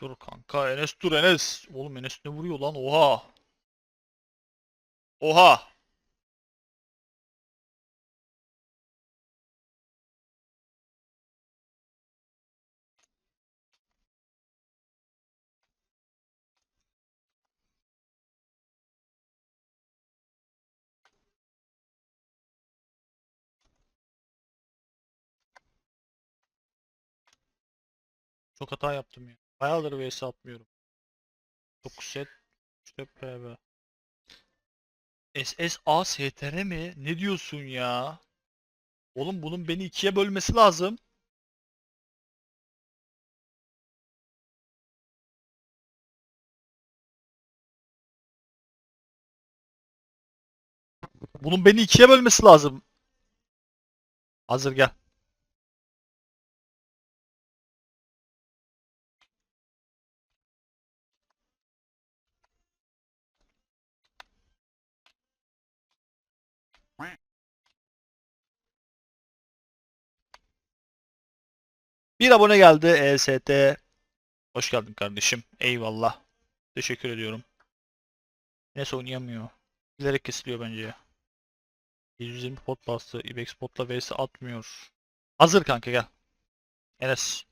dur kanka. Enes dur Enes. Oğlum Enes ne vuruyor lan? Oha. Oha. Çok hata yaptım ya. Bayağıdır vs atmıyorum. 9 set 3'te PB. SSA STR mi? Ne diyorsun ya? Oğlum bunun beni ikiye bölmesi lazım. Bunun beni ikiye bölmesi lazım. Hazır gel. Bir abone geldi EST. Hoş geldin kardeşim. Eyvallah. Teşekkür ediyorum. Neyse oynayamıyor. Bilerek kesiliyor bence ya. 720 pot bastı. Ibex potla vs atmıyor. Hazır kanka gel. Enes.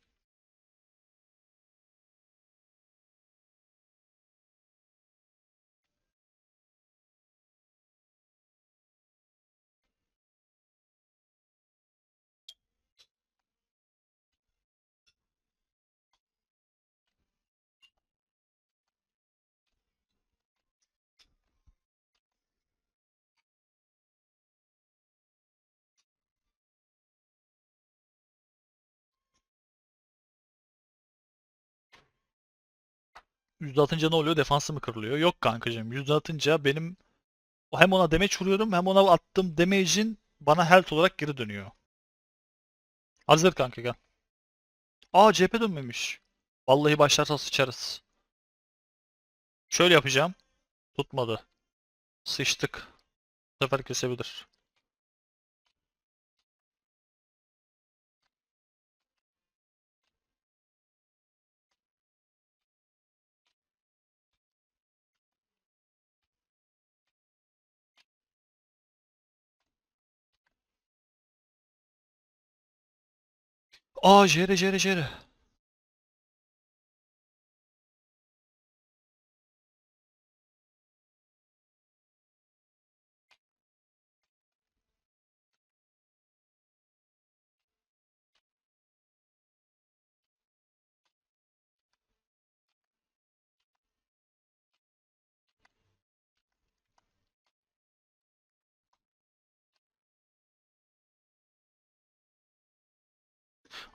Yüzde atınca ne oluyor? Defansı mı kırılıyor? Yok kankacığım. Yüzde atınca benim hem ona damage vuruyorum hem ona attığım damage'in bana health olarak geri dönüyor. Hazır kanka gel. Aa CHP dönmemiş. Vallahi başlarsa sıçarız. Şöyle yapacağım. Tutmadı. Sıçtık. Bu sefer kesebilir. Aa jere jere jere.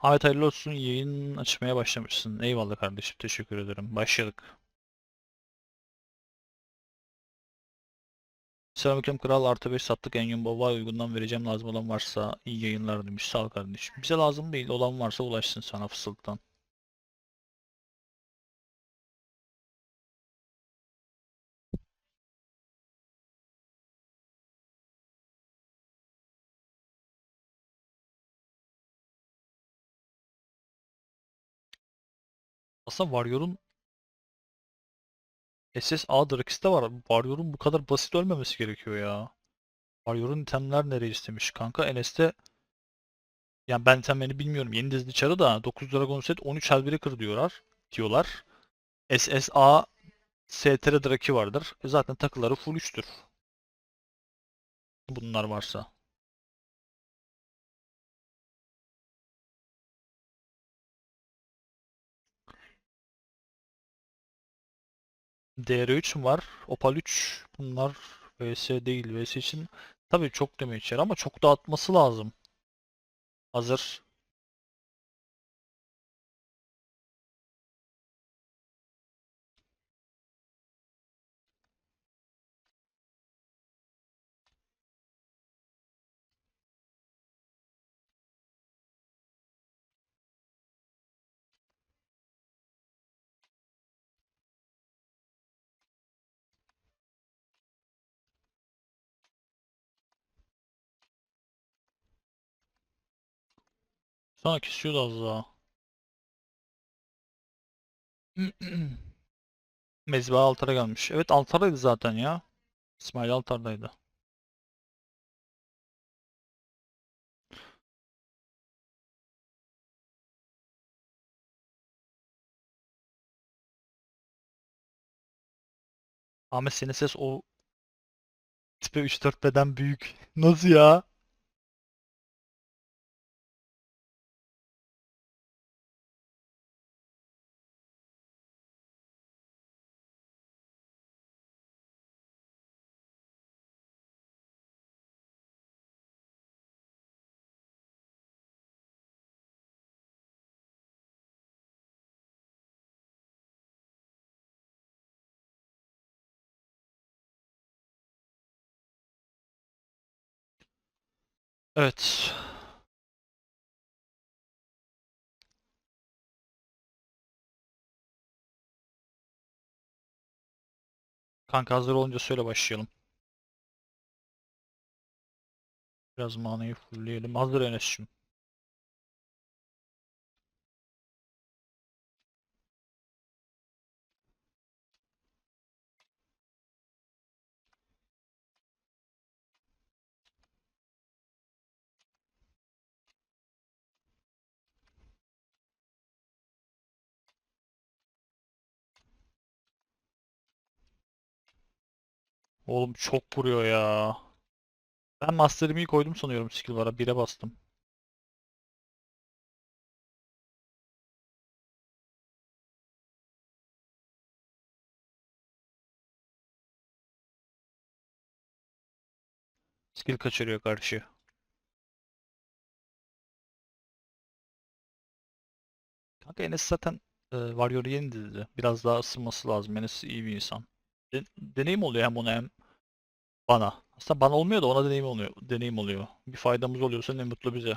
Ahmet hayırlı olsun. Yayın açmaya başlamışsın. Eyvallah kardeşim. Teşekkür ederim. Başladık. Selamünaleyküm kral artı 5 sattık en baba uygundan vereceğim lazım olan varsa iyi yayınlar demiş sağ kardeşim. Bize lazım değil olan varsa ulaşsın sana fısıltıdan. Aslında Warrior'un SSA Drax'te var. Warrior'un bu kadar basit ölmemesi gerekiyor ya. Warrior'un itemler nereye istemiş kanka? NS'te yani ben itemlerini bilmiyorum. Yeni dizili çarı da 9 Dragon Set 13 Hellbreaker diyorlar. Diyorlar. SSA STR Draki vardır. E zaten takıları full 3'tür. Bunlar varsa. DR3 var. Opal 3. Bunlar VS değil. VS için tabii çok damage yer ama çok da atması lazım. Hazır. Sana kesiyordu az daha. Mezba Altar'a gelmiş. Evet Altar'daydı zaten ya. İsmail Altar'daydı. Ahmet senin ses o tipe 3-4 beden büyük. Nasıl ya? Evet. Kanka hazır olunca söyle başlayalım. Biraz manayı fullleyelim. Hazır Enes'cim. Oğlum çok vuruyor ya. Ben Master'ımı koydum sanıyorum skill'lara. 1'e bastım. Skill kaçırıyor karşı. Kanka Enes zaten e, Warrior'ı yeni dizdi. Biraz daha ısınması lazım. Enes iyi bir insan. De- deneyim oluyor hem ona hem bana. Aslında bana olmuyor da ona deneyim oluyor. Deneyim oluyor. Bir faydamız oluyorsa ne mutlu bize.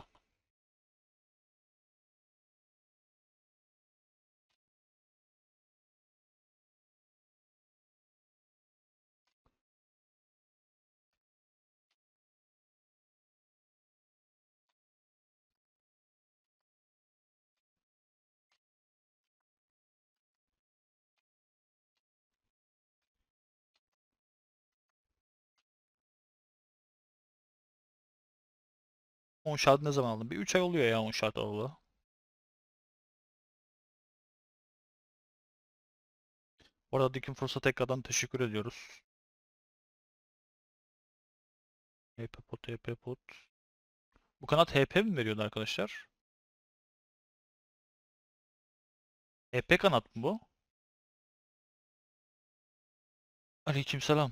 On shard ne zaman aldın? Bir 3 ay oluyor ya on shard alalı. Bu arada Dikin Force'a tekrardan teşekkür ediyoruz. HP pot, HP pot. Bu kanat HP mi veriyordu arkadaşlar? HP kanat mı bu? Aleykümselam.